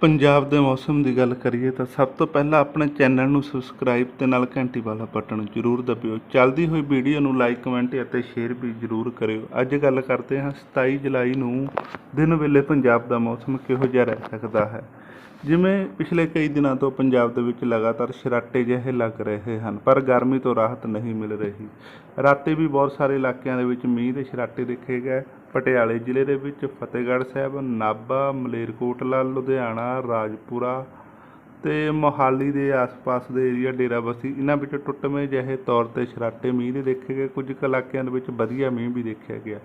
ਪੰਜਾਬ ਦੇ ਮੌਸਮ ਦੀ ਗੱਲ ਕਰੀਏ ਤਾਂ ਸਭ ਤੋਂ ਪਹਿਲਾਂ ਆਪਣੇ ਚੈਨਲ ਨੂੰ ਸਬਸਕ੍ਰਾਈਬ ਤੇ ਨਾਲ ਘੰਟੀ ਵਾਲਾ ਬਟਨ ਜ਼ਰੂਰ ਦਬਿਓ। ਚੱਲਦੀ ਹੋਈ ਵੀਡੀਓ ਨੂੰ ਲਾਈਕ ਕਮੈਂਟ ਅਤੇ ਸ਼ੇਅਰ ਵੀ ਜ਼ਰੂਰ ਕਰਿਓ। ਅੱਜ ਗੱਲ ਕਰਦੇ ਹਾਂ 27 ਜੁਲਾਈ ਨੂੰ ਦਿਨ ਵੇਲੇ ਪੰਜਾਬ ਦਾ ਮੌਸਮ ਕਿਹੋ ਜਿਹਾ ਰਹਿ ਸਕਦਾ ਹੈ? ਜਿਵੇਂ ਪਿਛਲੇ ਕਈ ਦਿਨਾਂ ਤੋਂ ਪੰਜਾਬ ਦੇ ਵਿੱਚ ਲਗਾਤਾਰ ਸ਼ਰਾਟੇ ਜਿਹੇ ਲੱਗ ਰਹੇ ਹਨ, ਪਰ ਗਰਮੀ ਤੋਂ ਰਾਹਤ ਨਹੀਂ ਮਿਲ ਰਹੀ। ਰਾਤੇ ਵੀ ਬਹੁਤ ਸਾਰੇ ਇਲਾਕਿਆਂ ਦੇ ਵਿੱਚ ਮੀਂਹ ਦੇ ਸ਼ਰਾਟੇ ਦੇਖੇ ਗਏ। ਪਟਿਆਲੇ ਜ਼ਿਲ੍ਹੇ ਦੇ ਵਿੱਚ ਫਤਿਹਗੜ੍ਹ ਸਾਹਿਬ, ਨਾਭਾ ਮਲੇਰਕੋਟਲਾ ਲੁਧਿਆਣਾ, ਰਾਜਪੁਰਾ ਤੇ ਮੋਹਾਲੀ ਦੇ ਆਸ-ਪਾਸ ਦੇ ਏਰੀਆ ਡੇਰਾਬੱਸੀ ਇਹਨਾਂ ਵਿੱਚ ਟੁੱਟਵੇਂ ਜਿਹੇ ਤੌਰ ਤੇ ਸ਼ਰਾਟੇ ਮੀਂਹ ਦੇ ਦੇਖੇ ਗਏ। ਕੁਝ ਕੁ ਇਲਾਕਿਆਂ ਦੇ ਵਿੱਚ ਵਧੀਆ ਮੀਂਹ ਵੀ ਦੇਖਿਆ ਗਿਆ।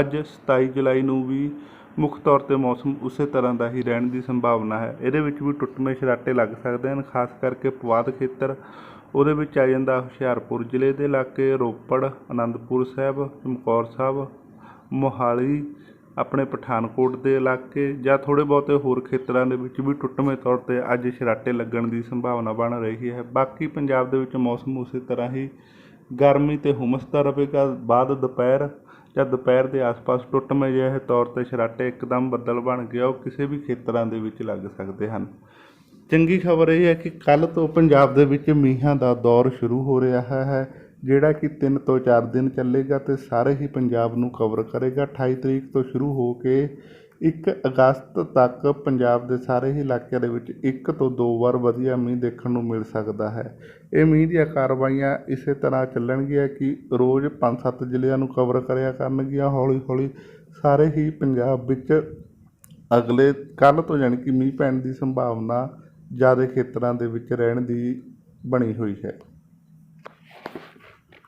ਅੱਜ 27 ਜੁਲਾਈ ਨੂੰ ਵੀ ਮੁੱਖ ਤੌਰ ਤੇ ਮੌਸਮ ਉਸੇ ਤਰ੍ਹਾਂ ਦਾ ਹੀ ਰਹਿਣ ਦੀ ਸੰਭਾਵਨਾ ਹੈ। ਇਹਦੇ ਵਿੱਚ ਵੀ ਟੁੱਟਵੇਂ ਸ਼ਰਾਟੇ ਲੱਗ ਸਕਦੇ ਹਨ, ਖਾਸ ਕਰਕੇ ਪੁਆਧ ਖੇਤਰ। ਉਹਦੇ ਵਿੱਚ ਆ ਜਾਂਦਾ ਹੁਸ਼ਿਆਰਪੁਰ ਜ਼ਿਲ੍ਹੇ ਦੇ ਇਲਾਕੇ ਰੋਪੜ ਆਨੰਦਪੁਰ ਸਾਹਿਬ, ਚਮਕੌਰ ਸਾਹਿਬ ਮੋਹਾਲੀ, ਆਪਣੇ ਪਠਾਨਕੋਟ ਦੇ ਇਲਾਕੇ ਜਾਂ ਥੋੜ੍ਹੇ ਬਹੁਤੇ ਹੋਰ ਖੇਤਰਾਂ ਦੇ ਵਿੱਚ ਵੀ ਟੁੱਟਵੇਂ ਤੌਰ ਤੇ ਅੱਜ ਛਰਾਟੇ ਲੱਗਣ ਦੀ ਸੰਭਾਵਨਾ ਬਣ ਰਹੀ ਹੈ। ਬਾਕੀ ਪੰਜਾਬ ਦੇ ਵਿੱਚ ਮੌਸਮ ਉਸੇ ਤਰ੍ਹਾਂ ਹੀ ਗਰਮੀ ਤੇ ਹੁਮਸ ਦਾ ਰਹੇਗਾ। ਬਾਅਦ ਦੁਪਹਿਰ ਜਾਂ ਦੁਪਹਿਰ ਦੇ ਆਸ-ਪਾਸ ਟੁੱਟਵੇਂ ਜਿਹੇ ਤੌਰ ਤੇ ਛਰਾਟੇ ਇੱਕਦਮ ਬੱਦਲ ਬਣ ਗਿਆ ਉਹ ਕਿਸੇ ਵੀ ਖੇਤਰਾਂ ਦੇ ਵਿੱਚ ਲੱਗ ਸਕਦੇ ਹਨ। ਚੰਗੀ ਖਬਰ ਇਹ ਹੈ ਕਿ ਕੱਲ ਤੋਂ ਪੰਜਾਬ ਦੇ ਵਿੱਚ ਮੀਂਹਾਂ ਦਾ ਦੌਰ ਸ਼ੁਰੂ ਹੋ ਰਿਹਾ ਹੈ। ਜਿਹੜਾ ਕਿ 3 ਤੋਂ 4 ਦਿਨ ਚੱਲੇਗਾ ਤੇ ਸਾਰੇ ਹੀ ਪੰਜਾਬ ਨੂੰ ਕਵਰ ਕਰੇਗਾ। 28 ਤਰੀਕ ਤੋਂ ਸ਼ੁਰੂ ਹੋ ਕੇ 1 ਅਗਸਤ ਤੱਕ ਪੰਜਾਬ ਦੇ ਸਾਰੇ ਹੀ ਇਲਾਕਿਆਂ ਦੇ ਵਿੱਚ ਇੱਕ ਤੋਂ ਦੋ ਵਾਰ ਵਧੀਆ ਮੀਂਹ ਦੇਖਣ ਨੂੰ ਮਿਲ ਸਕਦਾ ਹੈ। ਇਹ ਮੀਂਹ ਦੀਆਂ ਕਾਰਵਾਈਆਂ ਇਸੇ ਤਰ੍ਹਾਂ ਚੱਲਣਗੀਆਂ ਕਿ ਰੋਜ਼ 5-7 ਜ਼ਿਲ੍ਹਿਆਂ ਨੂੰ ਕਵਰ ਕਰਿਆ ਕਰਨਗੀਆਂ। ਹੌਲੀ-ਹੌਲੀ ਸਾਰੇ ਹੀ ਪੰਜਾਬ ਵਿੱਚ ਅਗਲੇ ਕੱਲ੍ਹ ਤੋਂ ਜਾਣੀ ਕਿ ਮੀਂਹ ਪੈਣ ਦੀ ਸੰਭਾਵਨਾ ਜ਼ਿਆਦਾ ਖੇਤਰਾਂ ਦੇ ਵਿੱਚ ਰਹਿਣ ਦੀ ਬਣੀ ਹੋਈ ਹੈ।